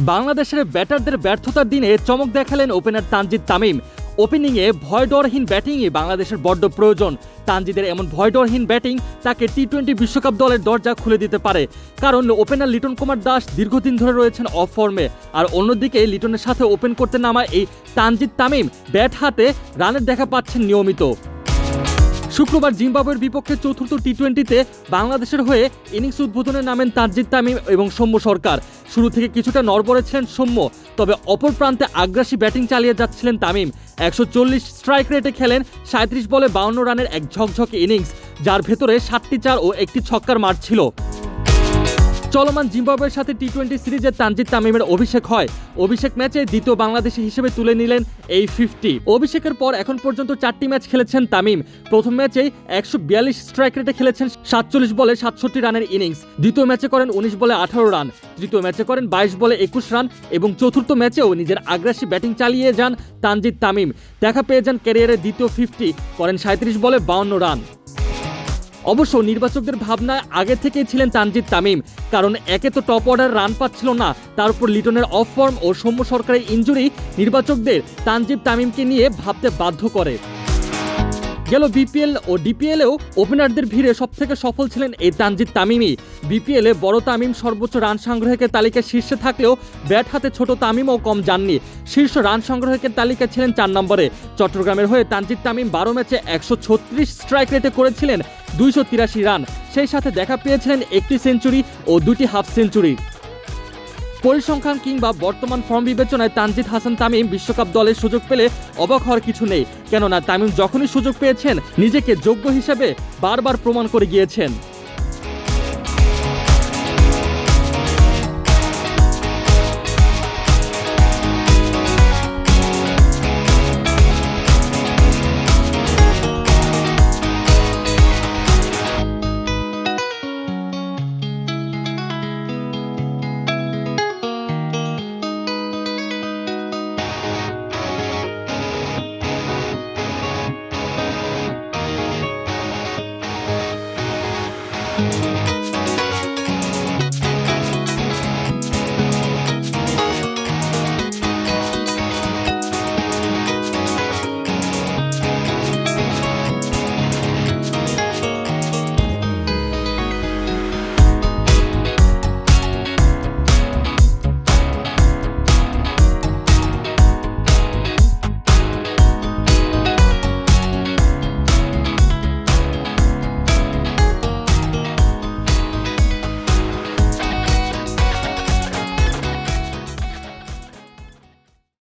বাংলাদেশের ব্যাটারদের ব্যর্থতার দিনে চমক দেখালেন ওপেনার তানজিদ তামিম। ওপেনিংয়ে ভয়ডরহীন ব্যাটিংই বাংলাদেশের বড্ড প্রয়োজন। তানজিদের এমন ভয়ডরহীন ব্যাটিং তাকে টি টোয়েন্টি বিশ্বকাপ দলের দরজা খুলে দিতে পারে। কারণ ওপেনার লিটন কুমার দাস দীর্ঘদিন ধরে রয়েছেন অফ ফর্মে আর অন্যদিকে লিটনের সাথে ওপেন করতে নামা এই তানজিদ তামিম। ব্যাট হাতে রানের দেখা পাচ্ছেন নিয়মিত। শুক্রবার জিম্বাবুয়ের বিপক্ষে চতুর্থ টি টোয়েন্টিতে বাংলাদেশের হয়ে ইনিংস উদ্বোধনে নামেন তানজিদ তামিম এবং সৌম্য সরকার। শুরু থেকে কিছুটা নড়বড়ে ছিলেন সৌম্য, তবে অপর প্রান্তে আগ্রাসী ব্যাটিং চালিয়ে যাচ্ছিলেন তামিম। একশো চল্লিশ স্ট্রাইক রেটে খেলেন সাঁত্রিশ বলে বাউন্ন রানের এক ঝকঝকে ইনিংস, যার ভেতরে সাতটি চার ও একটি ছক্কার মার ছিল। চলমান জিম্বাবুয়ের সাথে টি টোয়েন্টি সিরিজে তানজিদ তামিমের অভিষেক হয়। অভিষেক ম্যাচে দ্বিতীয় বাংলাদেশি হিসেবে তুলে নিলেন এই ফিফটি অভিষেকের পর এখন পর্যন্ত চারটি ম্যাচ খেলেছেন তামিম। প্রথম ম্যাচেই একশো বিয়াল্লিশ স্ট্রাইক রেটে খেলেছেন সাতচল্লিশ বলে সাতষট্টি রানের ইনিংস দ্বিতীয় ম্যাচে করেন উনিশ বলে আঠারো রান। তৃতীয় ম্যাচে করেন বাইশ বলে একুশ রান এবং চতুর্থ ম্যাচেও নিজের আগ্রাসী ব্যাটিং চালিয়ে যান তানজিদ তামিম। দেখা পেয়ে যান ক্যারিয়ারের দ্বিতীয় ফিফটি করেন সাঁত্রিশ বলে বাউন্ন রান। অবশ্য নির্বাচকদের ভাবনায় আগে থেকেই ছিলেন তানজিদ তামিম, কারণ একে তো টপ অর্ডার রান পাচ্ছিল না। তার উপর লিটনের অফ ফর্ম ও সৌম্য সরকারের ইঞ্জুরি নির্বাচকদের তানজিদ তামিমকে নিয়ে ভাবতে বাধ্য করে। গেল বিপিএল ও ডিপিএলেও ওপেনারদের ভিড়ে সবথেকে সফল ছিলেন এই তানজিদ তামিমই। বিপিএলে বড় তামিম সর্বোচ্চ রান সংগ্রহের তালিকায় শীর্ষে থাকলেও ব্যাট হাতে ছোট তামিমও কম যাননি। শীর্ষ রান সংগ্রহের তালিকায় ছিলেন চার নম্বরে। চট্টগ্রামের হয়ে তানজিদ তামিম বারো ম্যাচে একশো ছত্রিশ স্ট্রাইক রেটে করেছিলেন দুইশো তিরাশি রান। সেই সাথে দেখা পেয়েছিলেন একটি সেঞ্চুরি ও দুটি হাফ সেঞ্চুরি। পরিসংখ্যান কিংবা বর্তমান ফর্ম বিবেচনায় তানজিদ হাসান তামিম বিশ্বকাপ দলের সুযোগ পেলে অবাক হওয়ার কিছু নেই। কেননা তামিম যখনই সুযোগ পেয়েছেন, নিজেকে যোগ্য হিসেবে বারবার প্রমাণ করে গিয়েছেন।